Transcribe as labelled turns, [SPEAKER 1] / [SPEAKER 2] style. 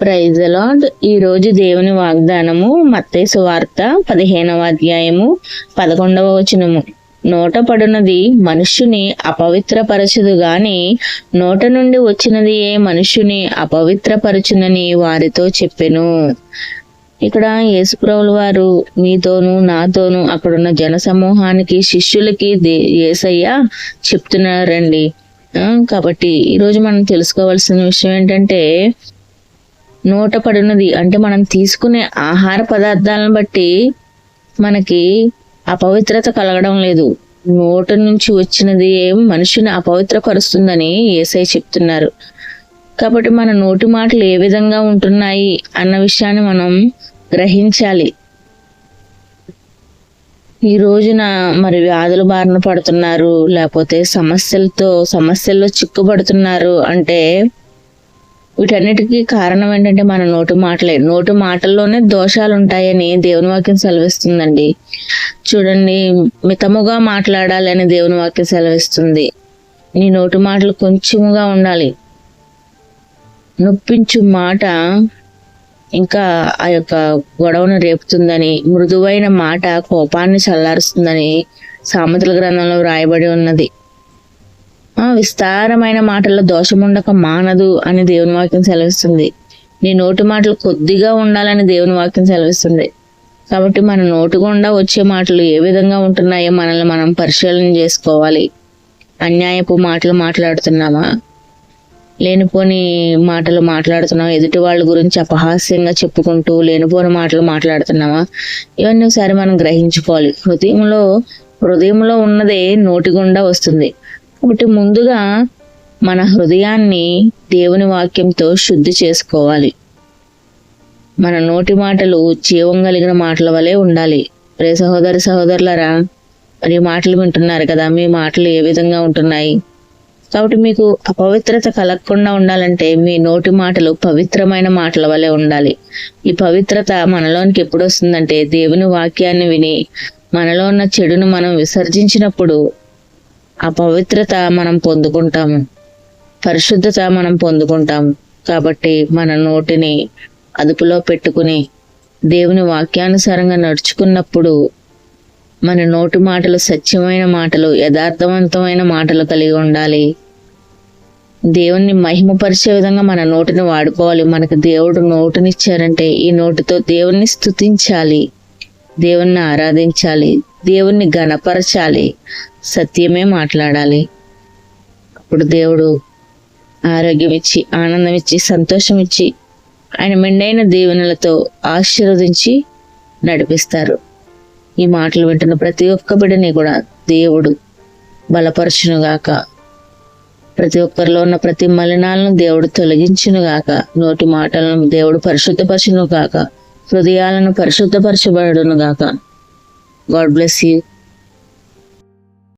[SPEAKER 1] Praise ఈరోజు దేవుని వాగ్దానము మత్తేసు వార్త పదిహేనవ అధ్యాయము పదకొండవ వచనము. నోట పడునది మనుష్యుని అపవిత్రపరచదు గాని నోట నుండి వచ్చినది ఏ మనుష్యుని అపవిత్రపరచునని వారితో చెప్పెను. ఇక్కడ యేసుప్రభుల వారు మీతోనూ నాతోనూ అక్కడున్న జన సమూహానికి శిష్యులకి దే- యేసయ్య చెప్తున్నారండి. కాబట్టి ఈరోజు మనం తెలుసుకోవాల్సిన విషయం ఏంటంటే నోట పడినది అంటే మనం తీసుకునే ఆహార పదార్థాలను బట్టి మనకి అపవిత్రత కలగడం లేదు. నోట నుంచి వచ్చినది ఏం మనిషిని అపవిత్రపరుస్తుందని ఏసై చెప్తున్నారు. కాబట్టి మన నోటి మాటలు ఏ విధంగా ఉంటున్నాయి అన్న విషయాన్ని మనం గ్రహించాలి. ఈ రోజున మరి వ్యాధుల బారిన పడుతున్నారు లేకపోతే సమస్యలతో సమస్యల్లో చిక్కుపడుతున్నారు అంటే వీటన్నిటికీ కారణం ఏంటంటే మన నోటు మాటలే. నోటి మాటల్లోనే దోషాలు ఉంటాయని దేవుని వాక్యం సెలవిస్తుందండి. చూడండి మితముగా మాట్లాడాలని దేవుని వాక్యం సెలవిస్తుంది. నీ నోటు మాటలు కొంచెముగా ఉండాలి. నొప్పించు మాట ఇంకా ఆ యొక్క గొడవను రేపుతుందని మృదువైన మాట కోపాన్ని చల్లారుస్తుందని సామెతల గ్రంథంలో వ్రాయబడి ఉన్నది. విస్తారమైన మాటల్లో దోషముండక మానదు అని దేవుని వాక్యం సెలవిస్తుంది. నీ నోటి మాటలు కొద్దిగా ఉండాలని దేవుని వాక్యం సెలవిస్తుంది. కాబట్టి మన నోటి గుండా వచ్చే మాటలు ఏ విధంగా ఉంటున్నాయో మనల్ని మనం పరిశీలన చేసుకోవాలి. అన్యాయపు మాటలు మాట్లాడుతున్నామా? లేనిపోని మాటలు మాట్లాడుతున్నావా? ఎదుటి వాళ్ళ గురించి అపహాస్యంగా చెప్పుకుంటూ లేనిపోని మాటలు మాట్లాడుతున్నావా? ఇవన్నీ ఒకసారి మనం గ్రహించుకోవాలి. హృదయంలో హృదయంలో ఉన్నదే నోటి గుండా వస్తుంది. ఒకటి ముందుగా మన హృదయాన్ని దేవుని వాక్యంతో శుద్ధి చేసుకోవాలి. మన నోటి మాటలు జీవం కలిగిన మాటల వలె ఉండాలి. రే సహోదరి సహోదరులరా మరి మాటలు వింటున్నారు కదా మీ మాటలు ఏ విధంగా ఉంటున్నాయి? కాబట్టి మీకు అపవిత్రత కలగకుండా ఉండాలంటే మీ నోటి మాటలు పవిత్రమైన మాటల వలె ఉండాలి. ఈ పవిత్రత మనలోనికి ఎప్పుడు వస్తుందంటే దేవుని వాక్యాన్ని విని మనలో ఉన్న చెడును మనం విసర్జించినప్పుడు ఆ పవిత్రత మనం పొందుకుంటాము. పరిశుద్ధత మనం పొందుకుంటాము. కాబట్టి మన నోటిని అదుపులో పెట్టుకుని దేవుని వాక్యానుసారంగా నడుచుకున్నప్పుడు మన నోటి మాటలు సత్యమైన మాటలు యథార్థవంతమైన మాటలు కలిగి ఉండాలి. దేవుణ్ణి మహిమపరిచే విధంగా మన నోటిని వాడుకోవాలి. మనకు దేవుడు నోటునిచ్చారంటే ఈ నోటితో దేవుణ్ణి స్తుతించాలి. దేవుణ్ణి ఆరాధించాలి. దేవుణ్ణి గణపరచాలి. సత్యమే మాట్లాడాలి. అప్పుడు దేవుడు ఆరోగ్యం ఇచ్చి ఆనందం ఇచ్చి సంతోషం ఇచ్చి ఆయన మెండైన దీవెనలతో ఆశీర్వదించి నడిపిస్తారు. ఈ మాటలు వింటున్న ప్రతి ఒక్క బిడ్డని కూడా దేవుడు బలపరచునుగాక. ప్రతి ఒక్కరిలో ఉన్న ప్రతి మలినాలను దేవుడు తొలగించునుగాక. నోటి మాటలను దేవుడు పరిశుద్ధపరచును గాక హృదయాలను పరిశుద్ధపరచబడును God bless you.